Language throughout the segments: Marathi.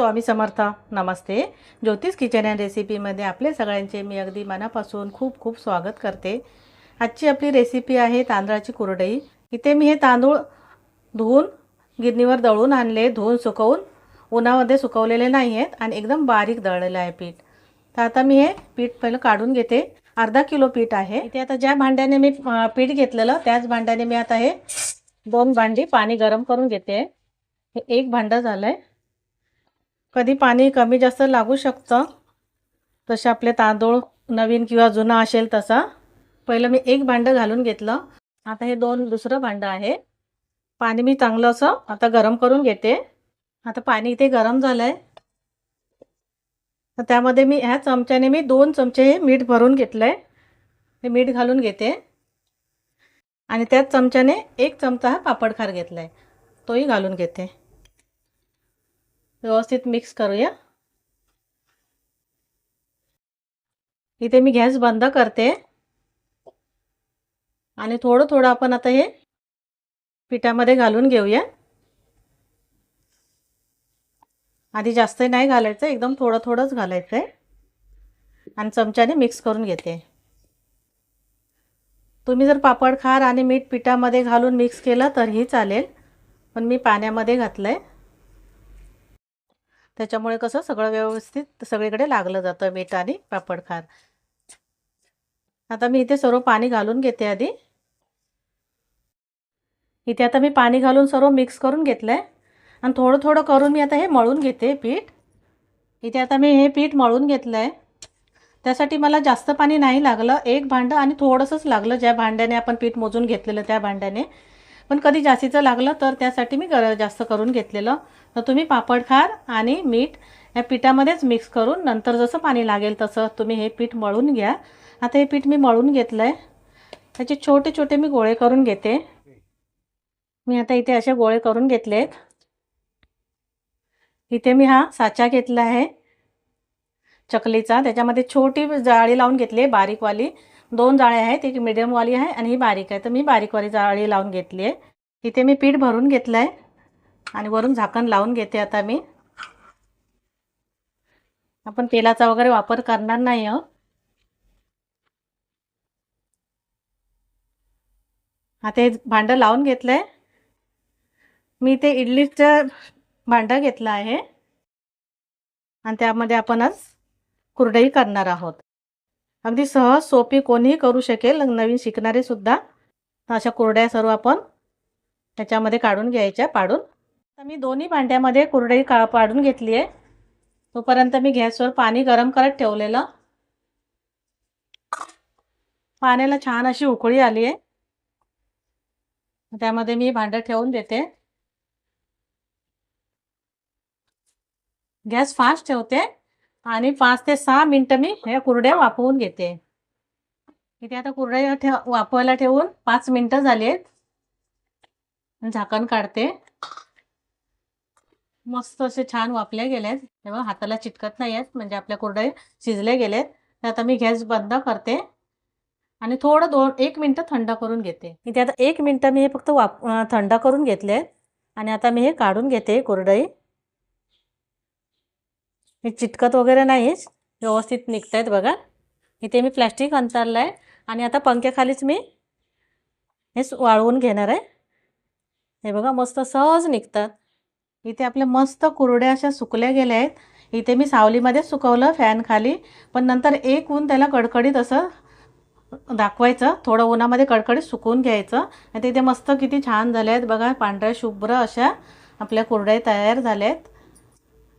स्वामी समर्थ. नमस्ते. ज्योतिष किचन अँड रेसिपीमध्ये आपले सगळ्यांचे मी अगदी मनापासून खूप खूप स्वागत करते. आजची आपली रेसिपी आहे तांदळाची कुरडई. इथे मी हे तांदूळ धुवून गिरणीवर दळून आणले धुवून सुकवून. उन्हामध्ये सुकवलेले नाही आहेत आणि एकदम बारीक दळलेलं आहे पीठ. तर आता मी हे पीठ पहिलं काढून घेते. अर्धा किलो पीठ आहे. इथे आता ज्या भांड्याने मी पीठ घेतलेलं त्याच भांड्याने मी आता हे दोन भांडी पाणी गरम करून घेते. हे एक भांडं झालं आहे कधी पाणी कमी जास्त लागू शकतं? तसे आपले तांदूळ नवीन किंवा जुना असेल तसा. पहिलं मी एक भांडं घालून घेतलं. आता हे दोन दुसरं भांडं आहे. पाणी मी चांगलं असं आता गरम करून घेते. आता पाणी इथे गरम झालं आहे तर त्यामध्ये मी ह्या चमच्याने मी दोन चमचे हे मीठ भरून घेतलं आहे हे मीठ घालून घेते. आणि त्याच चमच्याने एक चमचा हा पापड खार घेतला आहे तोही घालून घेते. व्यवस्थित मिक्स करूया. इथे मी गॅस बंद करते. आणि थोडं थोडं आपण आता हे पिठामध्ये घालून घेऊया. आधी जास्त नाही घालायचं एकदम थोडं थोडंच घालायचं आहे. आणि चमच्याने मिक्स करून घेते. तुम्ही जर पापड खार आणि मीठ पिठामध्ये घालून मिक्स केलं तरीही चालेल. पण मी पाण्यामध्ये घातलं आहे त्याच्यामुळे कसं सगळं व्यवस्थित सगळीकडे लागलं जातं मीठ आणि पापड खार. आता मी इथे सर्व पाणी घालून घेते आधी. इथे आता मी पाणी घालून सर्व मिक्स करून घेतलं आहे आणि थोडं थोडं करून मी आता हे मळून घेते पीठ. इथे आता मी हे पीठ मळून घेतलं आहे त्यासाठी मला जास्त पाणी नाही लागलं. एक भांडं आणि थोडंसंच लागलं ज्या भांड्याने आपण पीठ मोजून घेतलेलं त्या भांड्याने. पण कधी जास्तीचं लागलं तर त्यासाठी मी गर जास्त करून घेतलेलं. तर तुम्ही पापड खार आणि मीठ या पिठामध्येच मिक्स करून नंतर जसं पाणी लागेल तसं तुम्ही हे पीठ मळून घ्या. आता हे पीठ मी मळून घेतलं आहे त्याचे छोटे छोटे मी गोळे करून घेते. मी आता इथे असे गोळे करून घेतले आहेत इथे मी हा साचा घेतला आहे. चकलीचा. त्याच्यामध्ये छोटी जाळी लावून घेतली आहे बारीकवाली. दोन जाळ्या आहेत एक मिडियमवाली आहे आणि ही बारीक आहे. तर मी बारीकवाली जाळी लावून घेतली आहे. इथे मी पीठ भरून घेतलं आहे आणि वरून झाकण लावून घेते आता मी. आपण तेलाचा वगैरे वापर करणार नाही आहोत. आता हे भांडं लावून घेतलं आहे मी ते इडलीचं भांडं घेतलं आहे. आणि त्यामध्ये आपण आज कुरडई करणार आहोत. अगदी सहज सोपी कोणीही करू शकेल. नवीन शिकणारे सुद्धा अशा कुरड्या सर्व आपण त्याच्यामध्ये काढून घ्यायच्या पाडून. तर मी दोन्ही भांड्यामध्ये कुरडई का पाडून घेतली आहे. तोपर्यंत मी गॅसवर पाणी गरम करत ठेवलेलं. पाण्याला छान अशी उकळी आली आहे. त्यामध्ये मी भांडं ठेवून देते. गॅस फास्ट ठेवते. आणि पाच ते सहा मिनटं मी ह्या कुरड्या वापरून घेते. इथे आता कुरड्या ठेव वापरायला ठेवून पाच मिनटं झाली आहेत झाकण काढते. मस्त असे छान वाफले गेलेत तेव्हा हाताला चिटकत नाही आहेत म्हणजे आपल्या कुरडे शिजले गेलेत तर आता मी गॅस बंद करते. आणि थोडं दोन एक मिनटं थंड करून घेते. इथे आता एक मिनटं मी हे फक्त वाप थंड करून घेतले आणि आता मी हे काढून घेते कुरडई. हे चिटकत वगैरे नाहीच. व्यवस्थित निघत आहेत बघा. इथे मी प्लॅस्टिक अंतरलं आहे आणि आता पंख्याखालीच मी हे वाळवून घेणार आहे. हे बघा मस्त सहज निघतात. इथे आपल्या मस्त कुरड्या अशा सुकल्या गेल्या आहेत. इथे मी सावलीमध्ये सुकवलं फॅनखाली. पण नंतर एक ऊन त्याला कडकडीत असं दाखवायचं. थोडं उन्हामध्ये कडकडीत सुकवून घ्यायचं. आणि तिथे मस्त किती छान झाले आहेत बघा. पांढऱ्या शुभ्र अशा आपल्या कुरड्या तयार झाल्या आहेत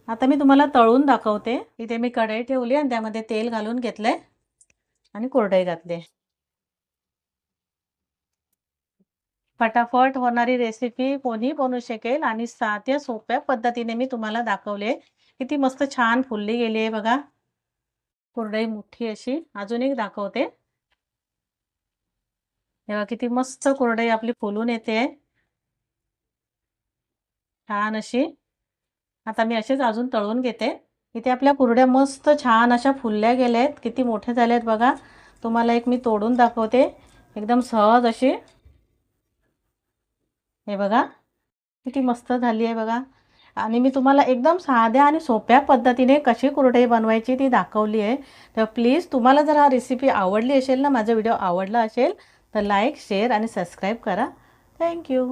आता मी तुम्हाला तळून दाखवते. इथे मी कढई ठेवली आणि त्यामध्ये तेल घालून घेतलंय आणि कोरडई घातली. फटाफट होणारी रेसिपी कोणी बनवू शकेल आणि साध्या सोप्या पद्धतीने मी तुम्हाला दाखवले. किती मस्त छान फुलली गेली आहे बघा. कुरडई मोठी अशी. अजून एक दाखवते. तेव्हा किती मस्त कुरडई आपली फुलून येते. छान अशी. आता मी असेच अजून तळून घेते. इथे आपल्या कुरड्या मस्त छान अशा फुलल्या गेल्या आहेत किती मोठ्या झाल्या आहेत बघा. तुम्हाला एक मी तोडून दाखवते. एकदम सहज अशी. हे बघा. किती मस्त झाली आहे बघा. आणि मी तुम्हाला एकदम साध्या आणि सोप्या पद्धतीने कशी कुरडई बनवायची ती दाखवली आहे. तर प्लीज तुम्हाला जर हा रेसिपी आवडली असेल ना माझा व्हिडिओ आवडला असेल तर लाईक शेअर आणि सबस्क्राईब करा. Thank you